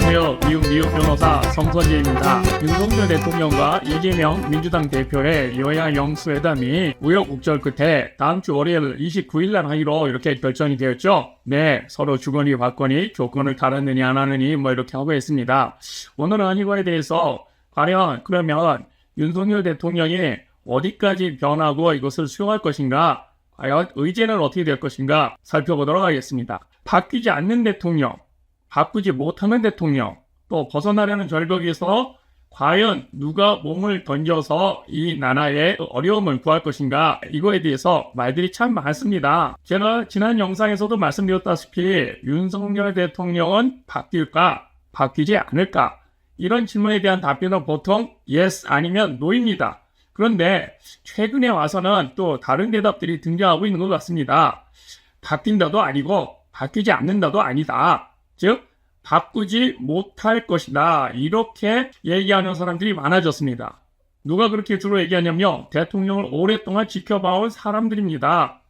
안녕하세요. 미국 미국 변호사 성선재입니다. 윤석열 대통령과 이재명 민주당 대표의 여야 영수회담이 우여곡절 끝에 다음 주 월요일 29일 날 하기로 이렇게 결정이 되었죠. 네, 서로 주거니 받거니 조건을 달았느니 안 하느니 뭐 이렇게 하고 있습니다. 오늘은 이거에 대해서 과연 그러면 윤석열 대통령이 어디까지 변하고 이것을 수용할 것인가 과연 의제는 어떻게 될 것인가 살펴보도록 하겠습니다. 바뀌지 않는 대통령, 바꾸지 못하는 대통령, 또 벗어나려는 절벽에서 과연 누가 몸을 던져서 이 나라의 어려움을 구할 것인가 이거에 대해서 말들이 참 많습니다. 제가 지난 영상에서도 말씀드렸다시피 윤석열 대통령은 바뀔까 바뀌지 않을까 이런 질문에 대한 답변은 보통 yes 아니면 no입니다. 그런데 최근에 와서는 또 다른 대답들이 등장하고 있는 것 같습니다. 바뀐다도 아니고 바뀌지 않는다도 아니다. 즉 바꾸지 못할 것이다. 이렇게 얘기하는 사람들이 많아졌습니다. 누가 그렇게 주로 얘기하냐면요. 대통령을 오랫동안 지켜봐온 사람들입니다.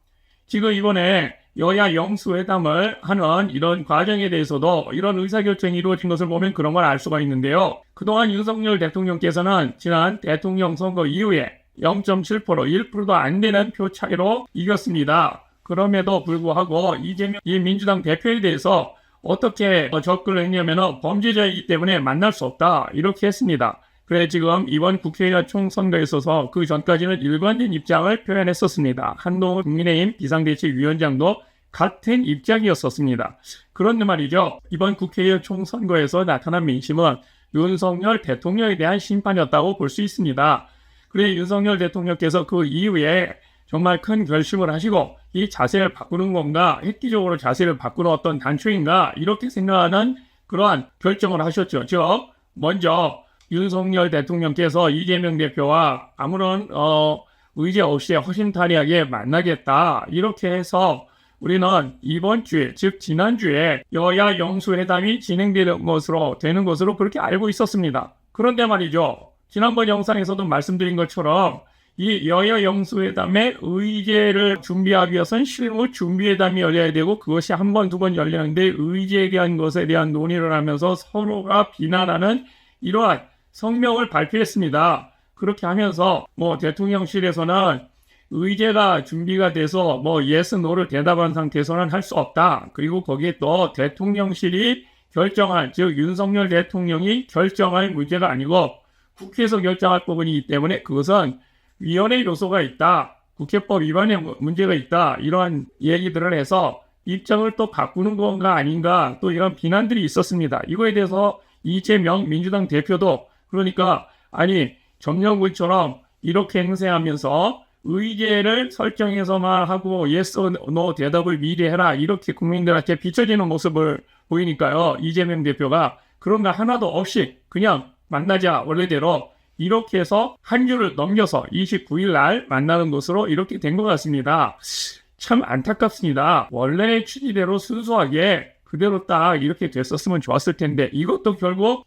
지금 이번에 여야 영수회담을 하는 이런 과정에 대해서도 이런 의사결정이 이루어진 것을 보면 그런 걸 알 수가 있는데요. 그동안 윤석열 대통령께서는 지난 대통령 선거 이후에 0.7% 1%도 안 되는 표 차이로 이겼습니다. 그럼에도 불구하고 이재명 이 민주당 대표에 대해서 어떻게 접근을 했냐면 범죄자이기 때문에 만날 수 없다 이렇게 했습니다. 그래 지금 이번 국회의원 총선거에 있어서 그 전까지는 일관된 입장을 표현했었습니다. 한동훈 국민의힘 비상대책위원장도 같은 입장이었었습니다. 그런데 말이죠. 이번 국회의원 총선거에서 나타난 민심은 윤석열 대통령에 대한 심판이었다고 볼 수 있습니다. 그래 윤석열 대통령께서 그 이후에 정말 큰 결심을 하시고 이 자세를 바꾸는 건가 획기적으로 자세를 바꾸는 어떤 단초인가 이렇게 생각하는 그러한 결정을 하셨죠. 즉 먼저 윤석열 대통령께서 이재명 대표와 아무런 어, 의제 없이 허심탄회하게 만나겠다 이렇게 해서 우리는 이번 주에 즉 지난주에 여야 영수회담이 진행되는 것으로 되는 것으로 그렇게 알고 있었습니다. 그런데 말이죠. 지난번 영상에서도 말씀드린 것처럼 이 여야 영수회담의 의제를 준비하기 위해서는 실무 준비회담이 열려야 되고 그것이 한 번, 두 번 열리는데 의제에 대한 것에 대한 논의를 하면서 서로가 비난하는 이러한 성명을 발표했습니다. 그렇게 하면서 뭐 대통령실에서는 의제가 준비가 돼서 뭐 yes, no를 대답한 상태에서는 할 수 없다. 그리고 거기에 또 대통령실이 결정한 즉 윤석열 대통령이 결정할 문제가 아니고 국회에서 결정할 부분이기 때문에 그것은 위헌의 요소가 있다. 국회법 위반의 문제가 있다. 이러한 얘기들을 해서 입장을 또 바꾸는 건가 아닌가 또 이런 비난들이 있었습니다. 이거에 대해서 이재명 민주당 대표도 그러니까 아니 점령군처럼 이렇게 행세하면서 의제를 설정해서만 하고 yes, no 대답을 미리 해라 이렇게 국민들한테 비춰지는 모습을 보이니까요. 이재명 대표가 그런 거 하나도 없이 그냥 만나자 원래대로 이렇게 해서 한 주를 넘겨서 29일 날 만나는 것으로 이렇게 된 것 같습니다. 참 안타깝습니다. 원래의 취지대로 순수하게 그대로 딱 이렇게 됐었으면 좋았을 텐데 이것도 결국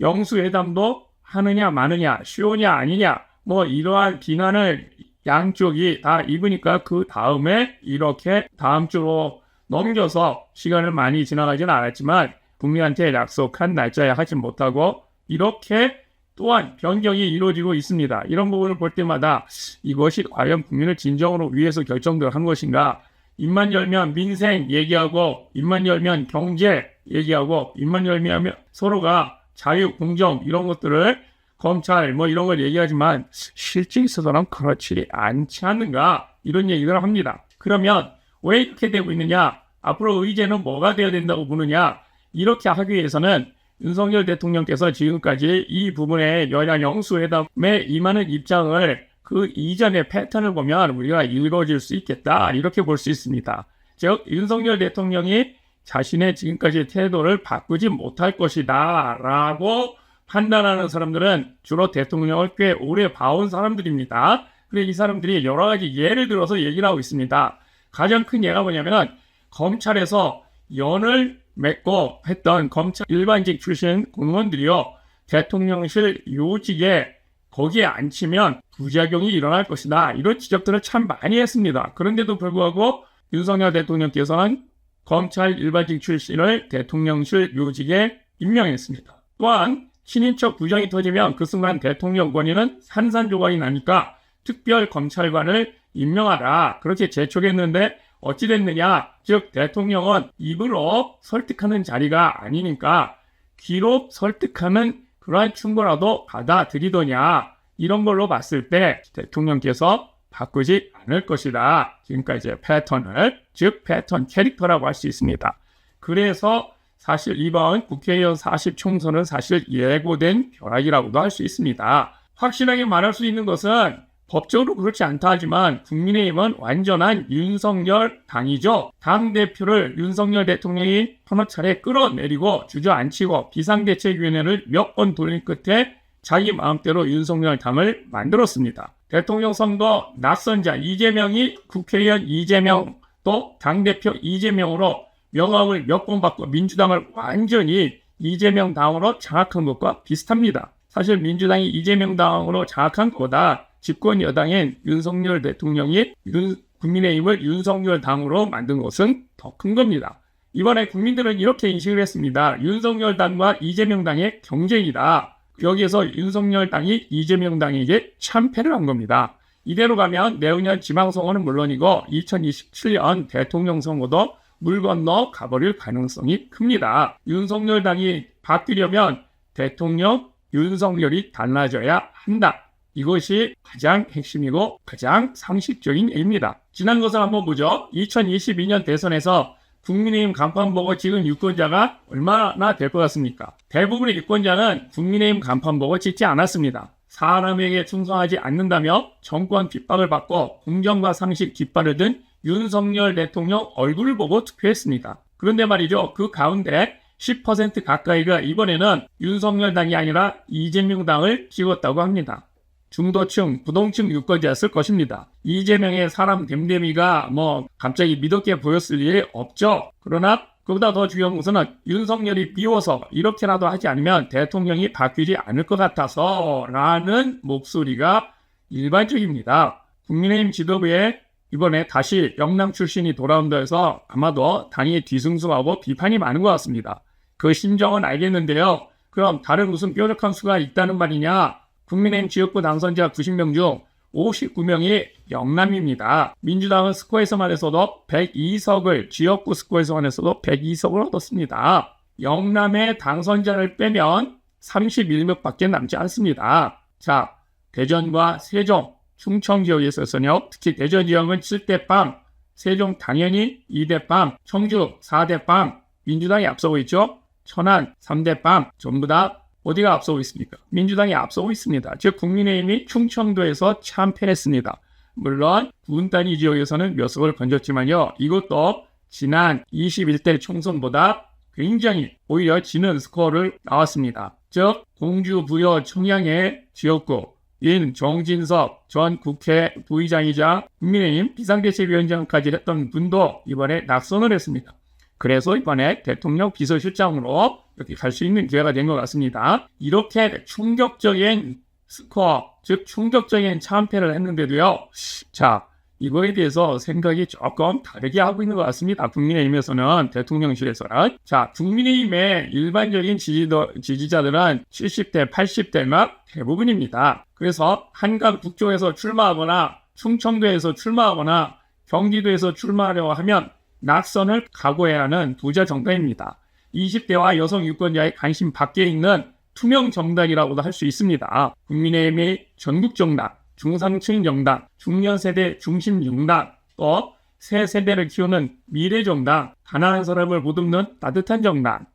영수회담도 하느냐 마느냐 쉬우냐 아니냐 뭐 이러한 비난을 양쪽이 다 입으니까 그 다음에 이렇게 다음 주로 넘겨서 시간을 많이 지나가지는 않았지만 국민한테 약속한 날짜에 하지 못하고 이렇게 또한 변경이 이루어지고 있습니다. 이런 부분을 볼 때마다 이것이 과연 국민을 진정으로 위해서 결정들 한 것인가? 입만 열면 민생 얘기하고 입만 열면 경제 얘기하고 입만 열면 서로가 자유, 공정 이런 것들을 검찰 뭐 이런 걸 얘기하지만 실제 있어서는 그렇지 않지 않는가 이런 얘기를 합니다. 그러면 왜 이렇게 되고 있느냐? 앞으로 의제는 뭐가 되어야 된다고 보느냐? 이렇게 하기 위해서는 윤석열 대통령께서 지금까지 이 부분에 여야 영수회담에 임하는 입장을 그 이전의 패턴을 보면 우리가 읽어질 수 있겠다 이렇게 볼 수 있습니다. 즉 윤석열 대통령이 자신의 지금까지 태도를 바꾸지 못할 것이다 라고 판단하는 사람들은 주로 대통령을 꽤 오래 봐온 사람들입니다. 그래 이 사람들이 여러 가지 예를 들어서 얘기를 하고 있습니다. 가장 큰 예가 뭐냐면 검찰에서 연을 맺고 했던 검찰 일반직 출신 공무원들이요 대통령실 요직에 거기에 앉히면 부작용이 일어날 것이다 이런 지적들을 참 많이 했습니다. 그런데도 불구하고 윤석열 대통령께서는 검찰 일반직 출신을 대통령실 요직에 임명했습니다. 또한 친인척 부정이 터지면 그 순간 대통령 권위는 산산조각이 나니까 특별 검찰관을 임명하라 그렇게 재촉했는데 어찌 됐느냐 즉 대통령은 입으로 설득하는 자리가 아니니까 귀로 설득하는 그러한 충고라도 받아들이더냐 이런 걸로 봤을 때 대통령께서 바꾸지 않을 것이다. 지금까지의 패턴을 즉 패턴 캐릭터라고 할 수 있습니다. 그래서 사실 이번 국회의원 40 총선은 사실 예고된 벼락이라고도 할 수 있습니다. 확실하게 말할 수 있는 것은 법적으로 그렇지 않다 하지만 국민의힘은 완전한 윤석열 당이죠. 당 대표를 윤석열 대통령이 서너 차례 끌어내리고 주저앉히고 비상대책위원회를 몇 번 돌린 끝에 자기 마음대로 윤석열 당을 만들었습니다. 대통령 선거 낯선자 이재명이 국회의원 이재명 또 당대표 이재명으로 명함을 몇 번 받고 민주당을 완전히 이재명 당으로 장악한 것과 비슷합니다. 사실 민주당이 이재명 당으로 장악한 것보다 집권 여당인 윤석열 대통령이 윤- 국민의힘을 윤석열 당으로 만든 것은 더 큰 겁니다. 이번에 국민들은 이렇게 인식을 했습니다. 윤석열 당과 이재명 당의 경쟁이다. 여기에서 윤석열 당이 이재명 당에게 참패를 한 겁니다. 이대로 가면 내후년 지방선거는 물론이고 2027년 대통령 선거도 물 건너 가버릴 가능성이 큽니다. 윤석열 당이 바뀌려면 대통령 윤석열이 달라져야 한다. 이것이 가장 핵심이고 가장 상식적인 얘기입니다. 지난 것을 한번 보죠. 2022년 대선에서 국민의힘 간판 보고 지금 유권자가 얼마나 될 것 같습니까? 대부분의 유권자는 국민의힘 간판 보고 찍지 않았습니다. 사람에게 충성하지 않는다며 정권 뒷박을 받고 공정과 상식 뒷바르던 윤석열 대통령 얼굴을 보고 투표했습니다. 그런데 말이죠. 그 가운데 10% 가까이가 이번에는 윤석열 당이 아니라 이재명 당을 찍었다고 합니다. 중도층, 부동층 유권자였을 것입니다. 이재명의 사람 됨됨이가 뭐 갑자기 믿었게 보였을 일이 없죠. 그러나 그보다 더 중요한 것은 윤석열이 비워서 이렇게라도 하지 않으면 대통령이 바뀌지 않을 것 같아서 라는 목소리가 일반적입니다. 국민의힘 지도부에 이번에 다시 영남 출신이 돌아온다 해서 아마도 당이 뒤숭숭하고 비판이 많은 것 같습니다. 그 심정은 알겠는데요. 그럼 다른 무슨 뾰족한 수가 있다는 말이냐? 국민의힘 지역구 당선자 90명 중 59명이 영남입니다. 민주당은 스코어에서만 해서도 102석을, 지역구 스코어에서만 해서도 102석을 얻었습니다. 영남의 당선자를 빼면 31명 밖에 남지 않습니다. 자, 대전과 세종, 충청 지역에 있어서는요, 특히 대전 지역은 7대 빵, 세종 당연히 2대 빵, 청주 4대 빵, 민주당이 앞서고 있죠? 천안 3대 빵, 전부 다 어디가 앞서고 있습니까? 민주당이 앞서고 있습니다. 즉 국민의힘이 충청도에서 참패했습니다. 물론 군 단위 지역에서는 몇 석을 건졌지만요. 이것도 지난 21대 총선보다 굉장히 오히려 지는 스코어를 나왔습니다. 즉 공주 부여 청양의 지역구 인 정진석 전 국회 부의장이자 국민의힘 비상대책위원장까지 했던 분도 이번에 낙선을 했습니다. 그래서 이번에 대통령 비서실장으로 이렇게 갈 수 있는 기회가 된 것 같습니다. 이렇게 충격적인 스코어, 즉 충격적인 참패를 했는데도요. 자, 이거에 대해서 생각이 조금 다르게 하고 있는 것 같습니다. 국민의힘에서는 대통령실에서는 자, 국민의힘의 일반적인 지지도, 지지자들은 70대, 80대가 대부분입니다. 그래서 한강 북쪽에서 출마하거나 충청도에서 출마하거나 경기도에서 출마하려고 하면 낙선을 각오해야 하는 부자 정당입니다. 20대와 여성 유권자의 관심 밖에 있는 투명 정당이라고도 할 수 있습니다. 국민의힘이 전국 정당, 중상층 정당, 중년 세대 중심 정당, 또 새 세대를 키우는 미래 정당, 가난한 사람을 보듬는 따뜻한 정당,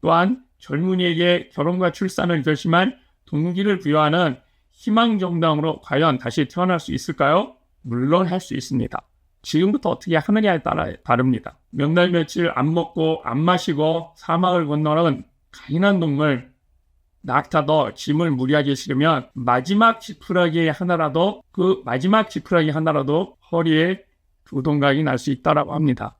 또한 젊은이에게 결혼과 출산을 결심한 동기를 부여하는 희망 정당으로 과연 다시 태어날 수 있을까요? 물론 할 수 있습니다. 지금부터 어떻게 하느냐에 따라 다릅니다. 몇 날 며칠 안 먹고 안 마시고 사막을 건너는 강인한 동물 낙타도 짐을 무리하게 실으면 마지막 지푸라기 하나라도 그 마지막 지푸라기 하나라도 허리에 두동각이 날 수 있다라고 합니다.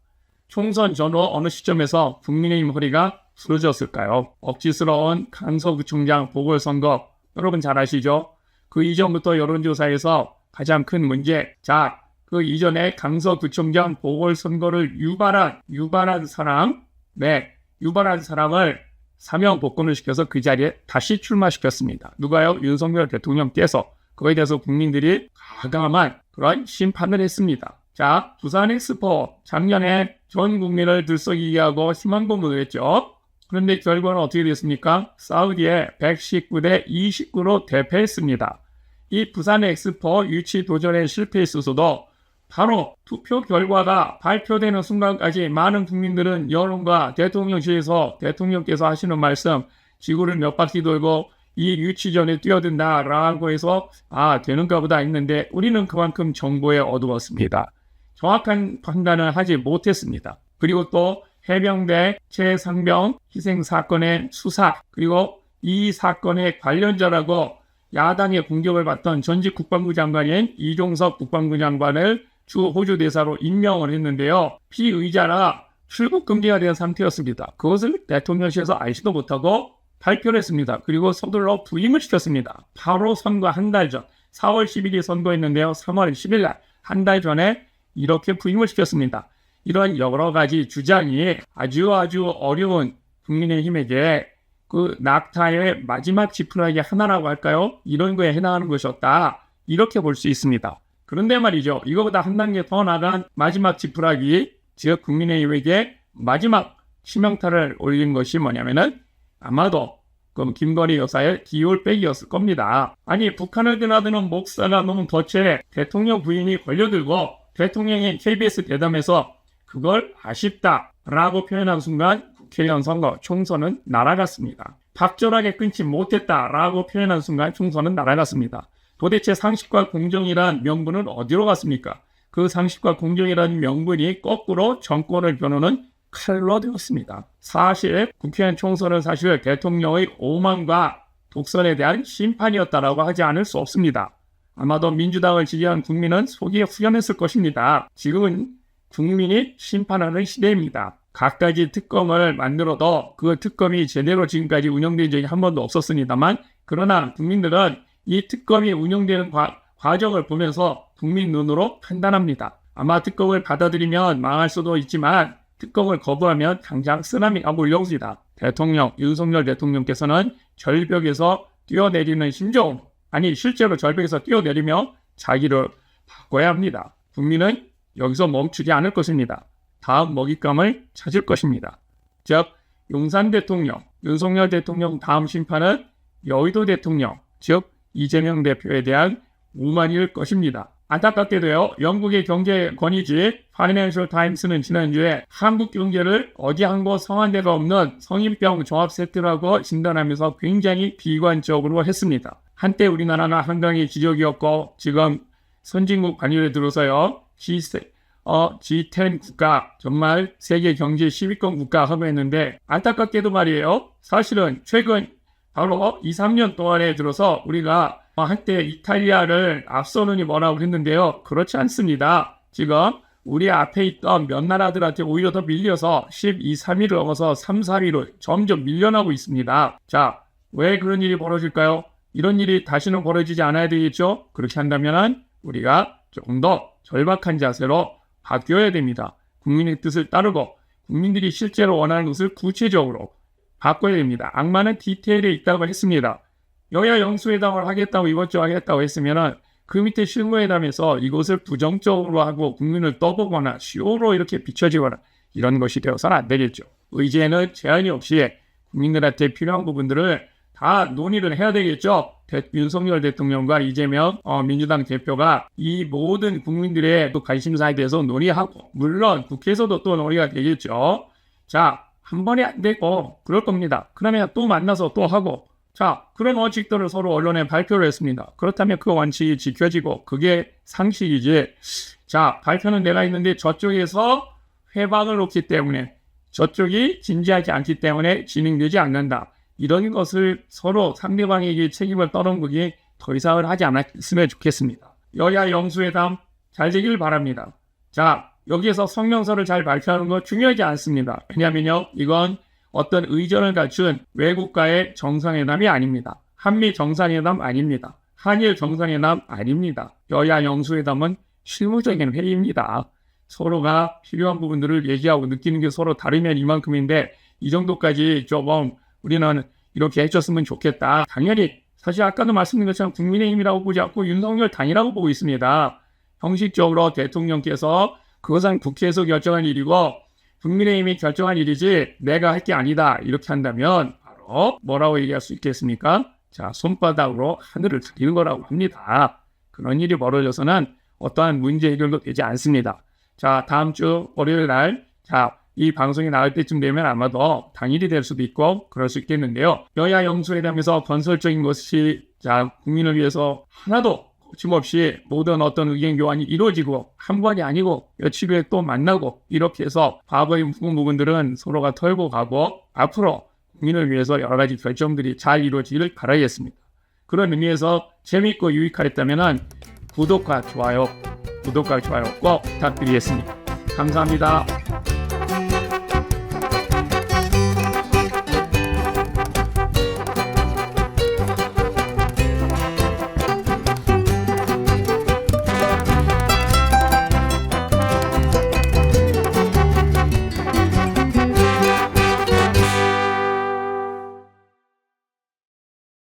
총선 전후 어느 시점에서 국민의힘 허리가 부러졌을까요? 억지스러운 강서구청장 보궐선거 여러분 잘 아시죠? 그 이전부터 여론조사에서 가장 큰 문제 자 그 이전에 강서구청장 보궐선거를 유발한 유발한 사람, 네 유발한 사람을 사면 복권을 시켜서 그 자리에 다시 출마시켰습니다. 누가요? 윤석열 대통령께서 그거에 대해서 국민들이 가감한 그런 심판을 했습니다. 자, 부산 엑스포 작년에 전 국민을 들썩이게 하고 희망고문을 했죠. 그런데 결과는 어떻게 됐습니까? 사우디에 119대 29로 대패했습니다. 이 부산 엑스포 유치 도전에 실패했어서도 바로 투표 결과가 발표되는 순간까지 많은 국민들은 여론과 대통령실에서 대통령께서 하시는 말씀 지구를 몇 바퀴 돌고 이 유치전에 뛰어든다라고 해서 아 되는가 보다 했는데 우리는 그만큼 정보에 어두웠습니다. 정확한 판단을 하지 못했습니다. 그리고 또 해병대 최상병 희생 사건의 수사 그리고 이 사건의 관련자라고 야당의 공격을 받던 전직 국방부 장관인 이종석 국방부 장관을 주 호주 대사로 임명을 했는데요. 피의자라 출국 금지가 된 상태였습니다. 그것을 대통령실에서 알지도 못하고 발표를 했습니다. 그리고 서둘러 부임을 시켰습니다. 바로 선거 한 달 전, 4월 10일이 선거였는데요. 3월 10일 날, 한 달 전에 이렇게 부임을 시켰습니다. 이런 여러 가지 주장이 아주 아주 어려운 국민의힘에게 그 낙타의 마지막 지푸라기 하나라고 할까요? 이런 거에 해당하는 것이었다. 이렇게 볼 수 있습니다. 그런데 말이죠. 이거보다 한 단계 더 나간 마지막 지푸라기, 즉 국민의힘에게 마지막 치명타를 올린 것이 뭐냐면은 아마도 그럼 김건희 여사의 기올백이었을 겁니다. 아니 북한을 드나드는 목사가 너무 덫에 대통령 부인이 걸려들고 대통령이 KBS 대담에서 그걸 아쉽다라고 표현한 순간 국회의원 선거 총선은 날아갔습니다. 박절하게 끊지 못했다라고 표현한 순간 총선은 날아갔습니다. 도대체 상식과 공정이란 명분은 어디로 갔습니까? 그 상식과 공정이라는 명분이 거꾸로 정권을 겨누는 칼로 되었습니다. 사실 국회의원 총선은 사실 대통령의 오만과 독선에 대한 심판이었다라고 하지 않을 수 없습니다. 아마도 민주당을 지지한 국민은 속이 후련했을 것입니다. 지금은 국민이 심판하는 시대입니다. 각가지 특검을 만들어도 그 특검이 제대로 지금까지 운영된 적이 한 번도 없었습니다만 그러나 국민들은 이 특검이 운영되는 과, 과정을 보면서 국민 눈으로 판단합니다. 아마 특검을 받아들이면 망할 수도 있지만 특검을 거부하면 당장 쓰나미가 몰려옵니다. 대통령 윤석열 대통령께서는 절벽에서 뛰어내리는 심정 아니 실제로 절벽에서 뛰어내리며 자기를 바꿔야 합니다. 국민은 여기서 멈추지 않을 것입니다. 다음 먹잇감을 찾을 것입니다. 즉 용산 대통령, 윤석열 대통령 다음 심판은 여의도 대통령, 즉 이재명 대표에 대한 우만일 것입니다. 안타깝게도요, 영국의 경제 권위지 파이낸셜 타임스는 지난주에 한국 경제를 어디 한곳 성한 데가 없는 성인병 종합 세트라고 진단하면서 굉장히 비관적으로 했습니다. 한때 우리나라는 한강의 지적이었고 지금 선진국 관리에 들어서요, G, 어, G10 국가, 정말 세계 경제 10위권 국가 하고 있는데 안타깝게도 말이에요. 사실은 최근 바로 2, 3년 동안에 들어서 우리가 한때 이탈리아를 앞서느니 뭐라고 했는데요. 그렇지 않습니다. 지금 우리 앞에 있던 몇 나라들한테 오히려 더 밀려서 12, 3위를 넘어서 3, 4위로 점점 밀려나고 있습니다. 자, 왜 그런 일이 벌어질까요? 이런 일이 다시는 벌어지지 않아야 되겠죠? 그렇게 한다면 우리가 조금 더 절박한 자세로 바뀌어야 됩니다. 국민의 뜻을 따르고 국민들이 실제로 원하는 것을 구체적으로 바꿔야 됩니다. 악마는 디테일에 있다고 했습니다. 여야 영수회담을 하겠다고 이것저것 하겠다고 했으면은 그 밑에 실무회담에서 이것을 부정적으로 하고 국민을 떠보거나 쇼로 이렇게 비춰지거나 이런 것이 되어서는 안 되겠죠. 의제는 제한이 없이 국민들한테 필요한 부분들을 다 논의를 해야 되겠죠. 대, 윤석열 대통령과 이재명 어, 민주당 대표가 이 모든 국민들의 또 관심사에 대해서 논의하고 물론 국회에서도 또 논의가 되겠죠. 자, 한 번에 안 되고 그럴 겁니다. 그러면 또 만나서 또 하고 자, 그런 원칙들을 서로 언론에 발표를 했습니다. 그렇다면 그 원칙이 지켜지고 그게 상식이지. 자, 발표는 내가 있는데 저쪽에서 회방을 놓기 때문에 저쪽이 진지하지 않기 때문에 진행되지 않는다. 이런 것을 서로 상대방에게 책임을 떠넘기기 더 이상을 하지 않았으면 좋겠습니다. 여야 영수회담 잘 되길 바랍니다. 자, 여기에서 성명서를 잘 발표하는 거 중요하지 않습니다. 왜냐면요, 이건 어떤 의전을 갖춘 외국과의 정상회담이 아닙니다. 한미 정상회담 아닙니다. 한일 정상회담 아닙니다. 여야 영수회담은 실무적인 회의입니다. 서로가 필요한 부분들을 얘기하고 느끼는 게 서로 다르면 이만큼인데 이 정도까지 조금 우리는 이렇게 해줬으면 좋겠다. 당연히 사실 아까도 말씀드린 것처럼 국민의힘이라고 보지 않고 윤석열 당이라고 보고 있습니다. 형식적으로 대통령께서 그것은 국회에서 결정한 일이고 국민의힘이 결정한 일이지 내가 할 게 아니다 이렇게 한다면 바로 뭐라고 얘기할 수 있겠습니까? 자 손바닥으로 하늘을 가리는 거라고 합니다. 그런 일이 벌어져서는 어떠한 문제 해결도 되지 않습니다. 자 다음 주 월요일 날자 이 방송이 나올 때쯤 되면 아마도 당일이 될 수도 있고 그럴 수 있겠는데요. 여야 영수회담에서 건설적인 것이 자 국민을 위해서 하나도 거침없이 모든 어떤 의견 교환이 이루어지고 한 번이 아니고 며칠 후에 또 만나고 이렇게 해서 과거의 묵은 부분들은 서로가 털고 가고 앞으로 국민을 위해서 여러 가지 결정들이 잘 이루어지기를 바라겠습니다. 그런 의미에서 재미있고 유익하였다면 구독과 좋아요, 구독과 좋아요 꼭 부탁드리겠습니다. 감사합니다.